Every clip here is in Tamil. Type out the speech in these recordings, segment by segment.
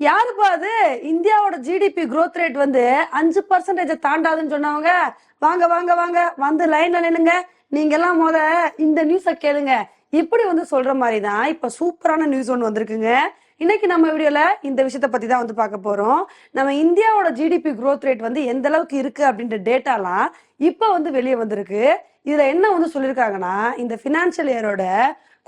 யாருப்பா அது? இந்தியாவோட ஜிடிபி க்ரோத் ரேட் வந்து அஞ்சு பர்சன்டேஜ் தாண்டாதுன்னு சொன்னவங்க வாங்க வாங்க வாங்க வந்து லைன்ல நின்னுங்க நீங்க எல்லாம் முத இந்த நியூஸ கேளுங்க. இப்படி வந்து சொல்ற மாதிரி தான் இப்ப சூப்பரான நியூஸ் ஒன்று வந்திருக்குங்க. இன்னைக்கு நம்ம வீடியோல இந்த விஷயத்த பத்தி தான் வந்து பார்க்க போறோம். நம்ம இந்தியாவோட ஜிடிபி க்ரோத் ரேட் வந்து எந்த அளவுக்கு இருக்கு அப்படின்ற டேட்டாலாம் இப்ப வந்து வெளியே வந்திருக்கு. இதுல என்ன வந்து சொல்லியிருக்காங்கன்னா இந்த பினான்சியல் இயரோட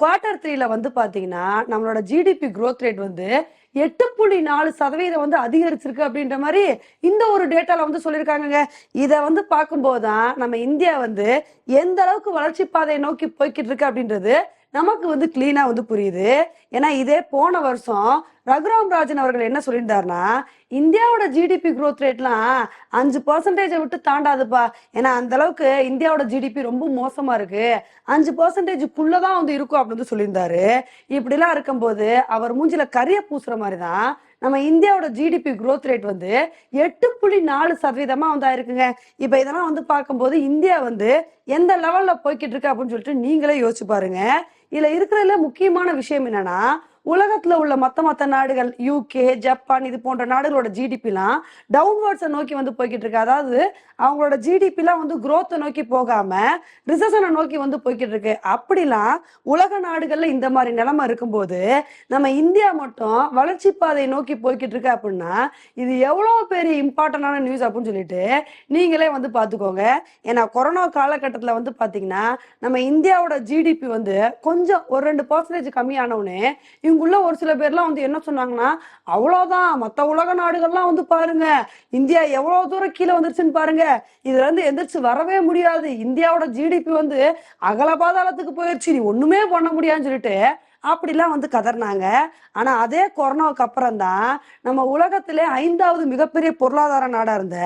குவார்டர் த்ரீல வந்து பாத்தீங்கன்னா நம்மளோட ஜிடிபி க்ரோத் ரேட் வந்து எட்டு புள்ளி நாலு சதவீதம் வந்து அதிகரிச்சிருக்கு அப்படின்ற மாதிரி இந்த ஒரு டேட்டால வந்து சொல்லியிருக்காங்கங்க. இதை வந்து பார்க்கும்போது தான் நம்ம இந்தியா வந்து எந்த அளவுக்கு வளர்ச்சி பாதையை நோக்கி போய்கிட்டு இருக்கு அப்படின்றது நமக்கு வந்து கிளீனா வந்து புரியுது. ஏன்னா இதே போன வருஷம் ரகுராம் ராஜன் அவர்கள் என்ன சொல்லியிருந்தாருன்னா இந்தியாவோட ஜிடிபி க்ரோத் ரேட்லாம் அஞ்சு பர்சன்டேஜை விட்டு தாண்டாதுப்பா. ஏன்னா அந்த அளவுக்கு இந்தியாவோட ஜிடிபி ரொம்ப மோசமா இருக்கு. அஞ்சு பர்சன்டேஜுக்குள்ளதான் வந்து இருக்கும் அப்படின்னு வந்து சொல்லியிருந்தாரு. இப்படிலாம் இருக்கும்போது அவர் மூஞ்சில கரிய பூசுற மாதிரி தான் நம்ம இந்தியாவோட ஜிடிபி க்ரோத் ரேட் வந்து எட்டு புள்ளி நாலு சதவீதமா வந்து ஆயிருக்குங்க. இப்ப இதெல்லாம் வந்து பார்க்கும்போது இந்தியா வந்து எந்த லெவல்ல போய்கிட்டு இருக்கு அப்படின்னு சொல்லிட்டு நீங்களே யோசிச்சு பாருங்க. இதுல இருக்கிறதுல முக்கியமான விஷயம் என்னன்னா உலகத்துல உள்ள மத்த மத்த நாடுகள் யூகே ஜப்பான் இது போன்ற நாடுகளோட ஜிடிபிலாம் டவுன்வர்ட்ஸை நோக்கி வந்து போய்கிட்டு இருக்கு. அதாவது அவங்களோட ஜிடிபிலாம் வந்து குரோத்தை நோக்கி போகாம ரிசஷனை நோக்கி வந்து போய்கிட்டு இருக்கு. அப்படிலாம் உலக நாடுகள்ல இந்த மாதிரி நிலைமை இருக்கும்போது நம்ம இந்தியா மட்டும் வளர்ச்சி பாதையை நோக்கி போய்கிட்டு இருக்கு அப்படின்னா இது எவ்வளவு பெரிய இம்பார்ட்டன்டான நியூஸ் அப்படின்னு சொல்லிட்டு நீங்களே வந்து பாத்துக்கோங்க ஏன்னா கொரோனா காலகட்டத்துல வந்து பாத்தீங்கன்னா நம்ம இந்தியாவோட ஜிடிபி வந்து கொஞ்சம் ஒரு ரெண்டு பர்சன்டேஜ் கம்மியானவுடனே இங்குள்ள ஒரு சில பேர்லாம் வந்து என்ன சொன்னாங்கன்னா அவ்வளவுதான் மற்ற உலக நாடுகள்லாம் வந்து பாருங்க இந்தியா எவ்வளவு தூரம் கீழே வந்துருச்சுன்னு பாருங்க. இதுல இருந்து எந்திரிச்சு வரவே முடியாது. இந்தியாவோட ஜிடிபி வந்து அகல பாதாளத்துக்கு போயிடுச்சு நீ ஒண்ணுமே பண்ண முடியாதுன்னு சொல்லிட்டு அப்படிலாம் வந்து கதறினாங்க. ஆனா அதே கொரோனாவுக்கு அப்புறம் தான் நம்ம உலகத்திலே ஐந்தாவது மிகப்பெரிய பொருளாதார நாடா இருந்த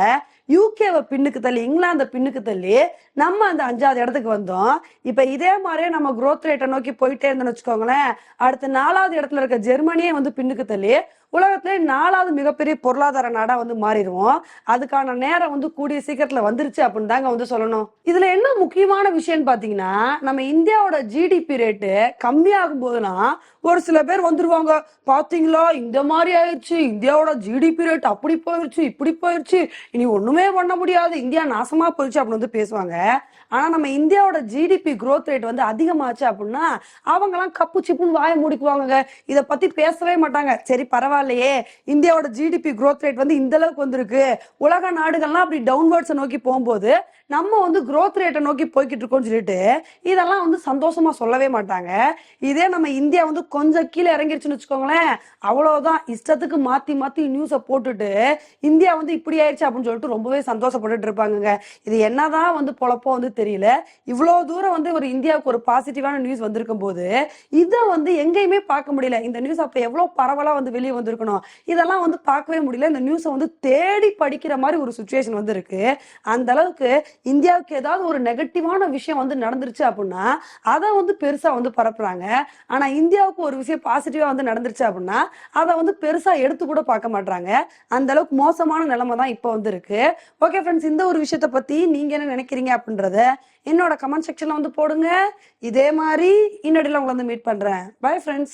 யூகேவை பின்னுக்கு தள்ளி இங்கிலாந்தை பின்னுக்கு தள்ளி நம்ம அந்த அஞ்சாவது இடத்துக்கு வந்தோம். இப்ப இதே மாதிரியே நம்ம குரோத் ரேட்டை நோக்கி போயிட்டே இருந்தோம்னு வச்சுக்கோங்களேன் அடுத்து நாலாவது இடத்துல இருக்க ஜெர்மனியே வந்து பின்னுக்கு தள்ளி உலகத்திலே நாலாவது மிகப்பெரிய பொருளாதார நாடா வந்து மாறிடுவோம். அதுக்கான நேரம் வந்து கூடிய சீக்கிரத்துல வந்துருச்சு அப்படின்னு தாங்க வந்து சொல்லணும். இதுல என்ன முக்கியமான விஷயம்னு பாத்தீங்கன்னா நம்ம இந்தியாவோட ஜிடிபி ரேட்டு கம்மியாகும் போதுலாம் ஒரு சில பேர் வந்துருவாங்க. பாத்தீங்களா? இந்த மாதிரி ஆயிடுச்சு இந்தியாவோட ஜிடிபி ரேட் அப்படி போயிருச்சு இப்படி போயிருச்சு. இனி ஒண்ணுமே பண்ண முடியாது. இந்தியா நாசமா போயிருச்சு அப்படின்னு வந்து பேசுவாங்க. ஆனா நம்ம இந்தியாவோட ஜிடிபி க்ரோத் ரேட் வந்து அதிகமாச்சு அப்படின்னா அவங்கலாம் கப்பு சிப்புன்னு வாய மூடிக்குவாங்க இதை பத்தி பேசவே மாட்டாங்க. சரி பரவாயில்ல. பரவாயில்லையே. இந்தியாவோட ஜிடிபி குரோத் ரேட் வந்து இந்த அளவுக்கு வந்திருக்கு. உலக நாடுகள்லாம் அப்படி டவுன்வர்ட்ஸை நோக்கி போகும்போது நம்ம வந்து குரோத் ரேட்டை நோக்கி போய்கிட்டு இருக்கோம்னு சொல்லிட்டு இதெல்லாம் வந்து சந்தோஷமா சொல்லவே மாட்டாங்க. இதே நம்ம இந்தியா வந்து கொஞ்சம் கீழே இறங்கிருச்சுன்னு வச்சுக்கோங்களேன் அவ்வளவுதான். இஷ்டத்துக்கு மாத்தி மாத்தி நியூஸை போட்டுட்டு இந்தியா வந்து இப்படி ஆயிடுச்சு அப்படின்னு சொல்லிட்டு ரொம்பவே சந்தோஷப்பட்டுட்டு இருப்பாங்க இது என்னதான் வந்து பொழப்போ வந்து தெரியல. இவ்வளவு தூரம் வந்து ஒரு இந்தியாவுக்கு ஒரு பாசிட்டிவான நியூஸ் வந்திருக்கும் போது இதை வந்து எங்கேயுமே பார்க்க முடியல. இந்த நியூஸ் அப்ப எவ்வளவு பரவலா வந்து வெளியே வந்து வந்திருக்கணும் இதெல்லாம் வந்து பார்க்கவே முடியல. இந்த நியூஸை வந்து தேடி படிக்கிற மாதிரி ஒரு சுச்சுவேஷன் வந்து இருக்கு அந்த அளவுக்கு இந்தியாவுக்கு ஏதாவது ஒரு நெகட்டிவான விஷயம் வந்து நடந்துருச்சு அப்படின்னா அதை வந்து பெருசா வந்து பரப்புறாங்க. ஆனா இந்தியாவுக்கு ஒரு விஷயம் பாசிட்டிவா வந்து நடந்துருச்சு அப்படின்னா அதை வந்து பெருசா எடுத்து கூட பார்க்க மாட்டாங்க அந்த அளவுக்கு மோசமான நிலைமை தான் இப்போ வந்து இருக்கு ஓகே ஃப்ரெண்ட்ஸ் இந்த ஒரு விஷயத்தை பத்தி நீங்க என்ன நினைக்கிறீங்க அப்படின்றத என்னோட கமெண்ட் செக்ஷன்ல வந்து போடுங்க. இதே மாதிரி இன்னடியில் உங்களை வந்து மீட் பண்றேன். Bye friends